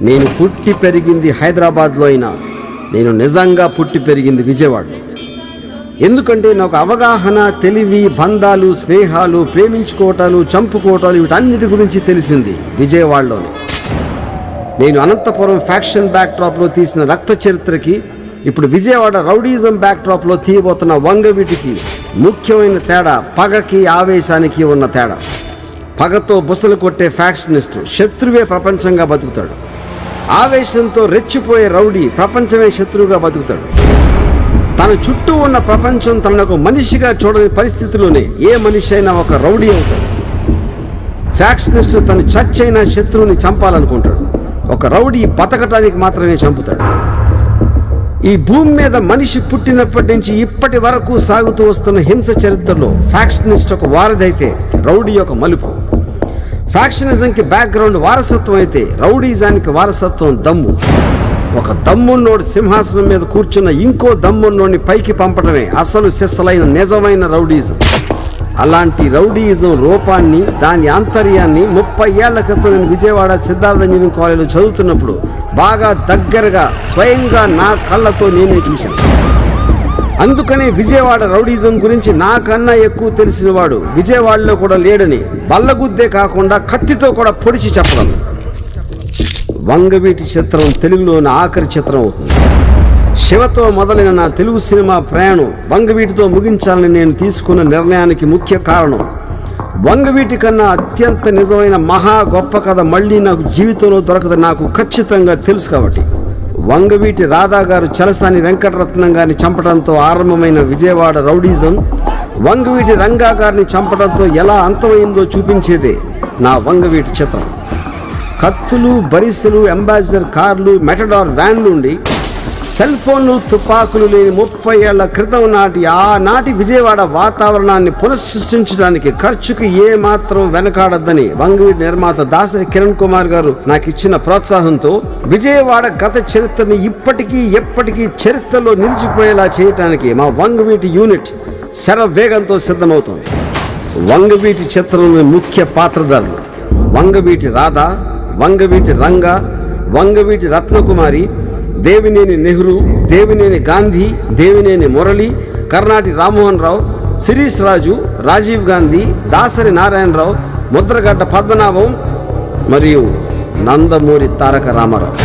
నేను పుట్టి పెరిగింది హైదరాబాద్లో అయినా నేను నిజంగా పుట్టి పెరిగింది విజయవాడలో. ఎందుకంటే నాకు అవగాహన తెలివి బంధాలు స్నేహాలు ప్రేమించుకోవటాలు చంపుకోవటాలు వీటన్నిటి గురించి తెలిసింది విజయవాడలోనే. నేను అనంతపురం ఫ్యాక్షన్ బ్యాక్డ్రాప్లో తీసిన రక్త చరిత్రకి ఇప్పుడు విజయవాడ రౌడీజం బ్యాక్డ్రాప్లో తీయబోతున్న వంగవీటికి ముఖ్యమైన తేడా పగకి ఆవేశానికి ఉన్న తేడా. పగతో బుసలు కొట్టే ఫ్యాక్షనిస్ట్ శత్రువే ప్రపంచంగా బతుకుతాడు. ఆవేశంతో రెచ్చిపోయే రౌడీ ప్రపంచమే శత్రువుగా బతుకుతాడు. తన చుట్టూ ఉన్న ప్రపంచం తనకు మనిషిగా చూడని పరిస్థితిలోనే ఏ మనిషి అయినా ఒక రౌడీ అవుతాడు. ఫ్యాక్షనిస్ట్ తను చచ్చైన శత్రువుని చంపాలనుకుంటాడు. ఒక రౌడీ బతకటానికి మాత్రమే చంపుతాడు. ఈ భూమి మీద మనిషి పుట్టినప్పటి నుంచి ఇప్పటి వరకు సాగుతూ వస్తున్న హింస చరిత్రలో ఫ్యాక్షనిస్ట్ ఒక వారధైతే రౌడీ ఒక మలుపు. ఫ్యాక్షనిజంకి బ్యాక్గ్రౌండ్ వారసత్వం అయితే రౌడీజానికి వారసత్వం దమ్ము. ఒక దమ్మున్నోడు సింహాసనం మీద కూర్చున్న ఇంకో దమ్మున్నోడిని పైకి పంపడమే అసలు సిస్సలైన నిజమైన రౌడీజం. అలాంటి రౌడీయిజం రూపాన్ని దాని ఆంతర్యాన్ని ముప్పై ఏళ్ళ క్రితం నేను విజయవాడ సిద్ధార్థ ఇంజనీరింగ్ కాలేజీలో చదువుతున్నప్పుడు బాగా దగ్గరగా స్వయంగా నా కళ్ళతో నేనే చూశాను. అందుకనే విజయవాడ రౌడీజం గురించి నాకన్నా ఎక్కువ తెలిసినవాడు విజయవాడలో కూడా లేడని బల్లగుద్దే కాకుండా కత్తితో కూడా పొడిచి చెప్పడం. వంగవీటి చిత్రం తెలుగులోని ఆఖరి చిత్రం అవుతుంది. శివతో మొదలైన నా తెలుగు సినిమా ప్రయాణం వంగవీటితో ముగించాలని నేను తీసుకున్న నిర్ణయానికి ముఖ్య కారణం. వంగవీటి కన్నా అత్యంత నిజమైన మహా గొప్ప కథ మళ్ళీ నాకు జీవితంలో దొరకదు నాకు ఖచ్చితంగా తెలుసు కాబట్టి. వంగవీటి రాధా గారు చలసాని వెంకటరత్నం గారిని చంపడంతో ఆరంభమైన విజయవాడ రౌడీజం వంగవీటి రంగా గారిని చంపడంతో ఎలా అంతమైందో చూపించేదే నా వంగవీటి చిత్రం. కత్తులు బరిసెలు అంబాసిడర్ కార్లు మెటడార్ వ్యాన్లు ఉండి సెల్ ఫోన్లు తుపాకులు లేని ముప్పై ఏళ్ళ క్రితం నాటి ఆనాటి విజయవాడ వాతావరణాన్ని పునఃసృష్టించడానికి ఖర్చుకు ఏమాత్రం వెనకాడద్దని వంగవీటి నిర్మాత దాసరి కిరణ్ కుమార్ గారు నాకు ఇచ్చిన ప్రోత్సాహంతో విజయవాడ గత చరిత్రని ఇప్పటికీ ఎప్పటికీ చరిత్రలో నిలిచిపోయేలా చేయటానికి మా వంగవీటి యూనిట్ శరవేగంతో సిద్ధమవుతుంది. సిద్ధమవుతోంది వంగవీటి చిత్రంలోని ముఖ్య పాత్రధారులు వంగవీటి రాధ వంగవీటి రంగ వంగవీటి రత్నకుమారి దేవినేని నెహ్రూ దేవినేని గాంధీ దేవినేని మురళి కర్ణాటి రామ్మోహన్ రావు శిరీష్ రాజు రాజీవ్ గాంధీ దాసరి నారాయణరావు ముద్రగడ్డ పద్మనాభం మరియు నందమూరి తారక రామారావు.